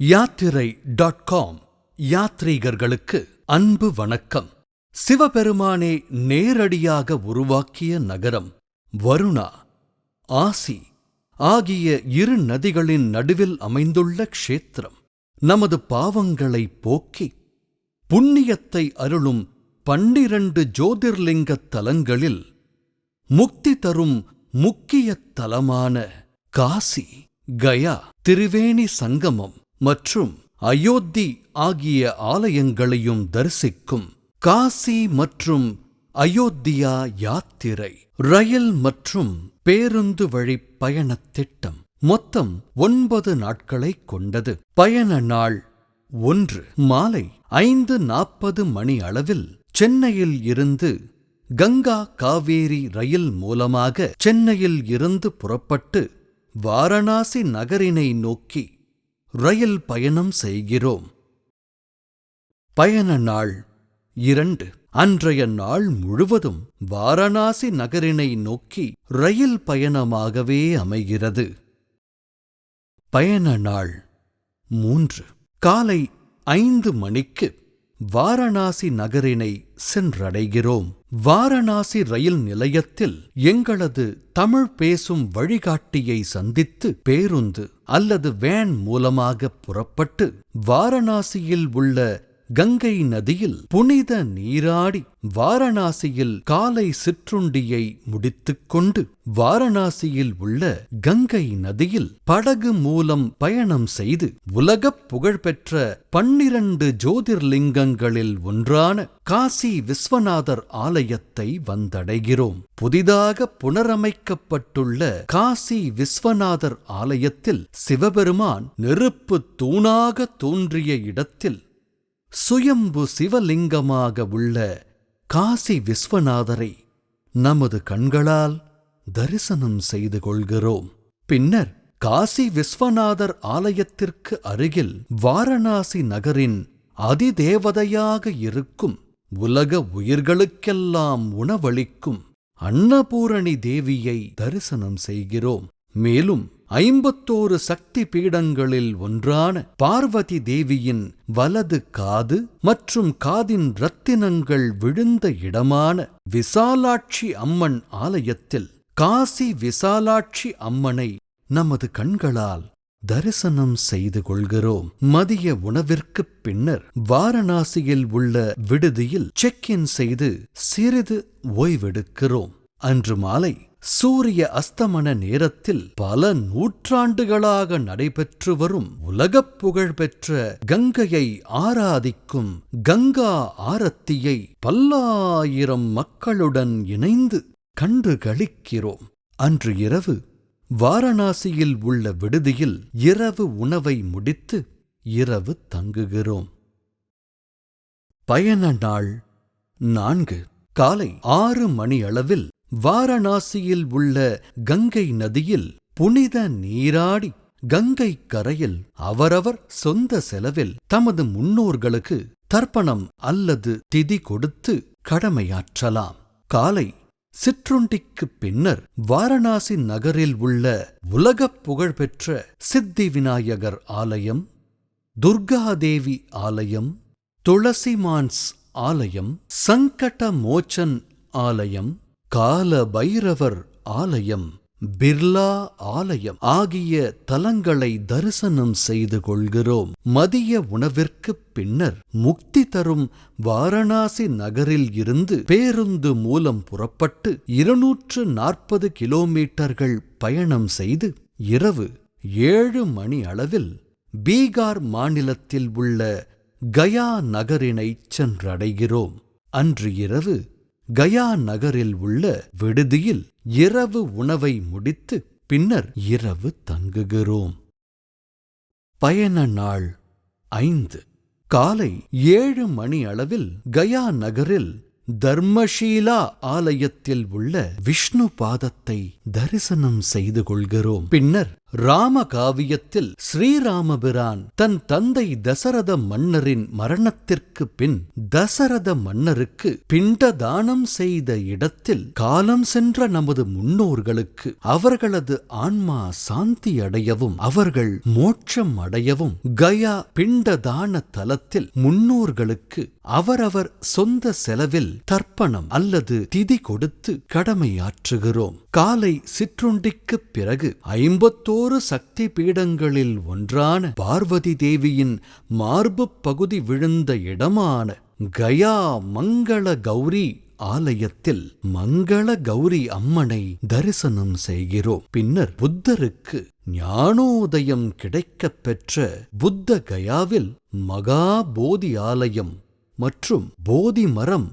யாத்திரை dot com யாத்ரீகர்களுக்கு அன்பு வணக்கம். சிவபெருமானே நேரடியாக உருவாக்கிய நகரம் வருணா ஆசி ஆகிய இரு நதிகளின் நடுவில் அமைந்துள்ள க்ஷேத்திரம். நமது பாவங்களை போக்கி புண்ணியத்தை அருளும் பன்னிரண்டு ஜோதிர்லிங்கத் தலங்களில் முக்தி தரும் முக்கிய தலமான காசி கயா திரிவேணி சங்கமம் மற்றும் அயோத்தி ஆகிய ஆலயங்களையும் தரிசிக்கும் காசி மற்றும் அயோத்தியா யாத்திரை ரயில் மற்றும் பேருந்து வழி பயணத் திட்டம் மொத்தம் ஒன்பது நாட்களைக் கொண்டது. பயண நாள் ஒன்று. மாலை ஐந்து நாற்பது மணி அளவில் சென்னையில் இருந்து கங்கா காவேரி ரயில் மூலமாக சென்னையில் இருந்து புறப்பட்டு வாரணாசி நகரினை நோக்கி ரயில் பயணம் செய்கிறோம். பயண நாள் இரண்டு. அன்றைய நாள் முழுவதும் வாரணாசி நகரினை நோக்கி ரயில் பயணமாகவே அமைகிறது. பயண நாள் மூன்று. காலை ஐந்து மணிக்கு வாரணாசி நகரினை சென்றடைகிறோம். வாரணாசி ரயில் நிலையத்தில் எங்களது தமிழ் பேசும் வழிகாட்டியை சந்தித்து பேருந்து அல்லது வேன் மூலமாக புறப்பட்டு வாரணாசியில் உள்ள கங்கை நதியில் புனித நீராடி வாரணாசியில் காலை சிற்றுண்டியை முடித்துக்கொண்டு வாரணாசியில் உள்ள கங்கை நதியில் படகு மூலம் பயணம் செய்து உலகப் புகழ்பெற்ற பன்னிரண்டு ஜோதிர்லிங்கங்களில் ஒன்றான காசி விஸ்வநாதர் ஆலயத்தை வந்தடைகிறோம். புதிதாக புனரமைக்கப்பட்டுள்ள காசி விஸ்வநாதர் ஆலயத்தில் சிவபெருமான் நெருப்பு தூணாக தோன்றிய இடத்தில் சுயம்பு சிவலிங்கமாக உள்ள காசி விஸ்வநாதரை நமது கண்களால் தரிசனம் செய்து கொள்கிறோம். பின்னர் காசி விஸ்வநாதர் ஆலயத்திற்கு அருகில் வாரணாசி நகரின் அதிதேவதையாக இருக்கும் உலக உயிர்களுக்கெல்லாம் உணவளிக்கும் அன்னபூரணி தேவியை தரிசனம் செய்கிறோம். மேலும் ஐம்பத்தோரு சக்தி பீடங்களில் ஒன்றான பார்வதி தேவியின் வலது காது மற்றும் காதின் ரத்தினங்கள் விழுந்த இடமான விசாலாட்சி அம்மன் ஆலயத்தில் காசி விசாலாட்சி அம்மனை நமது கண்களால் தரிசனம் செய்து கொள்கிறோம். மதிய உணவிற்குப் பின்னர் வாரணாசியில் உள்ள விடுதியில் செக் இன் செய்து சிறிது ஓய்வெடுக்கிறோம். அன்று மாலை சூரிய அஸ்தமன நேரத்தில் பல நூற்றாண்டுகளாக நடைபெற்று வரும் உலகப் புகழ்பெற்ற கங்கையை ஆராதிக்கும் கங்கா ஆரத்தியை பல்லாயிரம் மக்களுடன் இணைந்து கண்டு களிக்கிறோம் அன்று இரவு வாரணாசியில் உள்ள விடுதியில் இரவு உணவை முடித்து இரவு தங்குகிறோம். பயண நாள் நான்கு. காலை ஆறு மணியளவில் வாரணாசியில் உள்ள கங்கை நதியில் புனித நீராடி கங்கை கரையில் அவரவர் சொந்த செலவில் தமது முன்னோர்களுக்கு தர்ப்பணம் அல்லது திதி கொடுத்து கடமையாற்றலாம். காலை சிற்றுண்டிக்குப் பின்னர் வாரணாசி நகரில் உள்ள உலகப் புகழ்பெற்ற சித்தி விநாயகர் ஆலயம் துர்காதேவி ஆலயம் துளசிமான்ஸ் ஆலயம் சங்கட மோச்சன் ஆலயம் கால பைரவர் ஆலயம் பிர்லா ஆலயம் ஆகிய தலங்களை தரிசனம் செய்து கொள்கிறோம். மதிய உணவிற்குப் பின்னர் முக்தி தரும் வாரணாசி நகரில் இருந்து பேருந்து மூலம் புறப்பட்டு இருநூற்று நாற்பது கிலோமீட்டர்கள் பயணம் செய்து இரவு ஏழு மணி அளவில் பீகார் மாநிலத்தில் உள்ள கயா நகரினைச் சென்றடைகிறோம். அன்று இரவு கயா நகரில் உள்ள விடுதியில் இரவு உணவை முடித்து பின்னர் இரவு தங்குகிறோம். பயண நாள் ஐந்து. காலை ஏழு மணி அளவில் கயா நகரில் தர்மஷீலா ஆலயத்தில் உள்ள விஷ்ணு பாதத்தை தரிசனம் செய்து கொள்கிறோம். பின்னர் ராமகாவியத்தில் ஸ்ரீராமபிரான் தன் தந்தை தசரத மன்னரின் மரணத்திற்கு பின் தசரத மன்னருக்கு பிண்ட தானம் செய்த இடத்தில் காலம் சென்ற நமது முன்னோர்களுக்கு அவர்களது ஆன்மா சாந்தி அடையவும் அவர்கள் மோட்சம் அடையவும் கயா பிண்ட தான தலத்தில் முன்னோர்களுக்கு அவரவர் சொந்த செலவில் தர்ப்பணம் அல்லது திதி கொடுத்து கடமையாற்றுகிறோம். காலை சிற்றுண்டிக்குப் பிறகு ஐம்பத்தோ சக்தி பீடங்களில் ஒன்றான பார்வதி தேவியின் மார்புப் பகுதி விழுந்த இடமான கயா மங்கள கௌரி ஆலயத்தில் மங்கள கௌரி அம்மனை தரிசனம் செய்கிறோம். பின்னர் புத்தருக்கு ஞானோதயம் கிடைக்கப் பெற்ற புத்த கயாவில் மகா போதி ஆலயம் மற்றும் போதி மரம்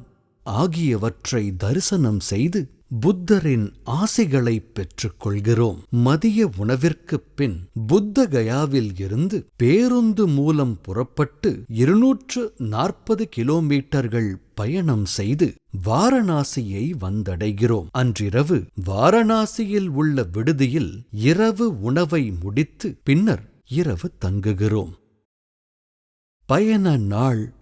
ஆகியவற்றை தரிசனம் செய்து புத்தரின் ஆசைகளை பெற்றுக்கொள்கிறோம். மதிய உணவிற்குப் பின் புத்த கயாவில் இருந்து பேருந்து மூலம் புறப்பட்டு இருநூற்று நாற்பது கிலோமீட்டர்கள் பயணம் செய்து வாரணாசியை வந்தடைகிறோம். அன்றிரவு வாரணாசியில் உள்ள விடுதியில் இரவு உணவை முடித்து பின்னர் இரவு தங்குகிறோம். பயண நாள்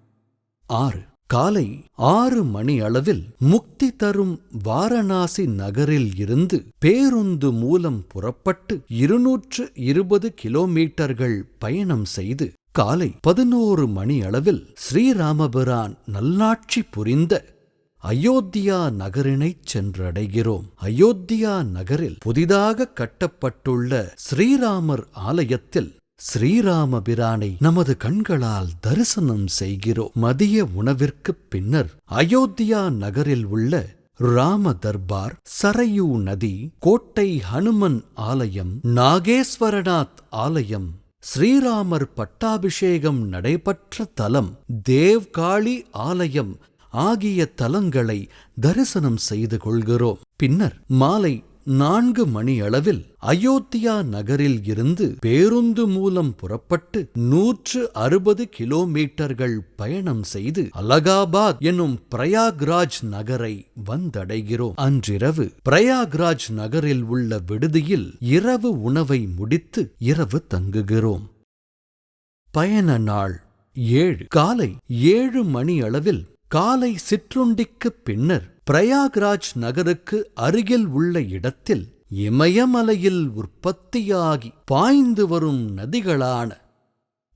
ஆறு. காலை ஆறு மணி அளவில் முக்தி தரும் வாரணாசி நகரில் இருந்து பேருந்து மூலம் புறப்பட்டு இருநூற்று இருபது கிலோமீட்டர்கள் பயணம் செய்து காலை பதினோரு மணி அளவில் ஸ்ரீராமபிரான் நல்லாட்சி புரிந்த அயோத்தியா நகரினைச் சென்றடைகிறோம். அயோத்தியா நகரில் புதிதாக கட்டப்பட்டுள்ள ஸ்ரீராமர் ஆலயத்தில் ஸ்ரீராமபிரானை நமது கண்களால் தரிசனம் செய்கிறோம். மதிய உணவிற்குப் பின்னர் அயோத்தியா நகரில் உள்ள ராம தர்பார் சரையூ நதி கோட்டை ஹனுமன் ஆலயம் நாகேஸ்வரநாத் ஆலயம் ஸ்ரீராமர் பட்டாபிஷேகம் நடைபெற்ற தலம் தேவ்காளி ஆலயம் ஆகிய தலங்களை தரிசனம் செய்து கொள்கிறோம். பின்னர் மாலை நான்கு மணி அளவில் அயோத்தியா நகரில் இருந்து பேருந்து மூலம் புறப்பட்டு நூற்று அறுபது கிலோமீட்டர்கள் பயணம் செய்து அலகாபாத் எனும் பிரயாக்ராஜ் நகரை வந்தடைகிறோம். அன்றிரவு பிரயாக்ராஜ் நகரில் உள்ள விடுதியில் இரவு உணவை முடித்து இரவு தங்குகிறோம். பயண நாள் ஏழு. காலை ஏழு மணி அளவில் காலை சிற்றுண்டிக்குப் பின்னர் பிரயாக்ராஜ் நகருக்கு அருகில் உள்ள இடத்தில் இமயமலையில் உற்பத்தியாகி பாய்ந்து வரும் நதிகளான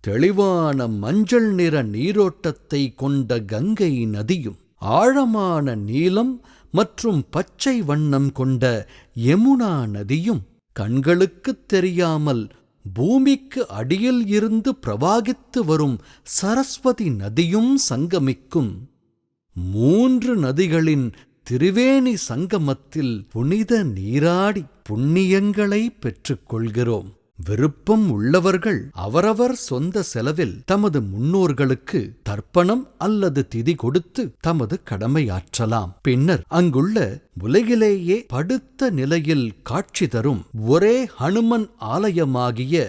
தெளிவான மஞ்சள் நிற நீரோட்டத்தை கொண்ட கங்கை நதியும் ஆழமான நீலம் மற்றும் பச்சை வண்ணம் கொண்ட யமுனா நதியும் கண்களுக்குத் தெரியாமல் பூமிக்கு அடியில் இருந்து பிரவாகித்து வரும் சரஸ்வதி நதியும் சங்கமிக்கும். மூன்று நதிகளின் திரிவேணி சங்கமத்தில் புனித நீராடி புண்ணியங்களை பெற்றுக்கொள்கிறோம். விருப்பம் உள்ளவர்கள் அவரவர் சொந்த செலவில் தமது முன்னோர்களுக்கு தர்ப்பணம் அல்லது திதி கொடுத்து தமது கடமையாற்றலாம். பின்னர் அங்குள்ள உலகிலேயே படுத்த நிலையில் காட்சி தரும் ஒரே ஹனுமன் ஆலயமாகிய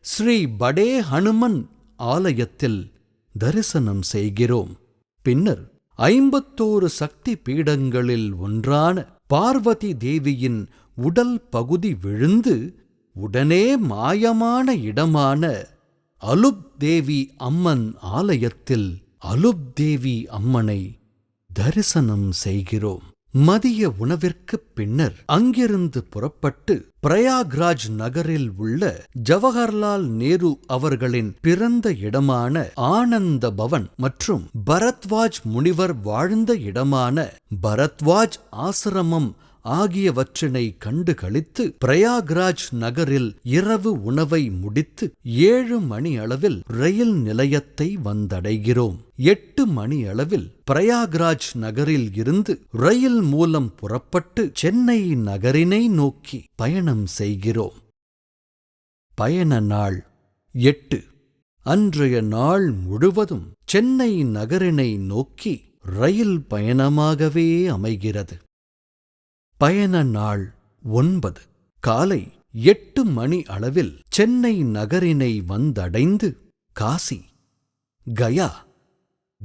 ஸ்ரீ படே ஹனுமன் ஆலயத்தில் தரிசனம் செய்கிறோம். பின்னர் ஐம்பத்தோரு சக்தி பீடங்களில் ஒன்றான பார்வதி தேவியின் உடல் பகுதி விழுந்து உடனே மாயமான இடமான அலுப் தேவி அம்மன் ஆலயத்தில் அலுப் தேவி அம்மனை தரிசனம் செய்கிறோம். மதிய உணவிற்குப் பின்னர் அங்கிருந்து புறப்பட்டு பிரயாக்ராஜ் நகரில் உள்ள ஜவஹர்லால் நேரு அவர்களின் பிறந்த இடமான ஆனந்த பவன் மற்றும் பரத்வாஜ் முனிவர் வாழ்ந்த இடமான பரத்வாஜ் ஆசிரமம் ஆகியவற்றினை கண்டு கழித்து பிரயாக்ராஜ் நகரில் இரவு உணவை முடித்து ஏழு மணி அளவில் ரயில் நிலையத்தை வந்தடைகிறோம். எட்டு மணி அளவில் பிரயாக்ராஜ் நகரில் இருந்து ரயில் மூலம் புறப்பட்டு சென்னை நகரினை நோக்கி பயணம் செய்கிறோம். பயண நாள் எட்டு. அன்றைய நாள் முழுவதும் சென்னை நகரினை நோக்கி ரயில் பயணமாகவே அமைகிறது. பயண நாள் ஒன்பது. காலை எட்டு மணி அளவில் சென்னை நகரினை வந்தடைந்து காசி கயா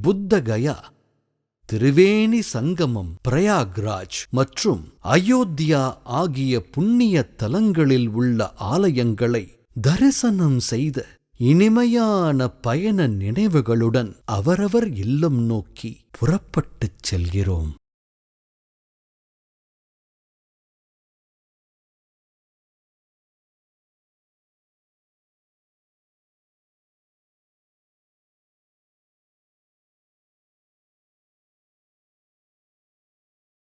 புத்த கயா திரிவேணி சங்கமம் பிரயாக்ராஜ் மற்றும் அயோத்தியா ஆகிய புண்ணிய தலங்களில் உள்ள ஆலயங்களை தரிசனம் செய்த இனிமையான பயண நினைவுகளுடன் அவரவர் இல்லம் நோக்கி புறப்பட்டுச் செல்கிறோம்.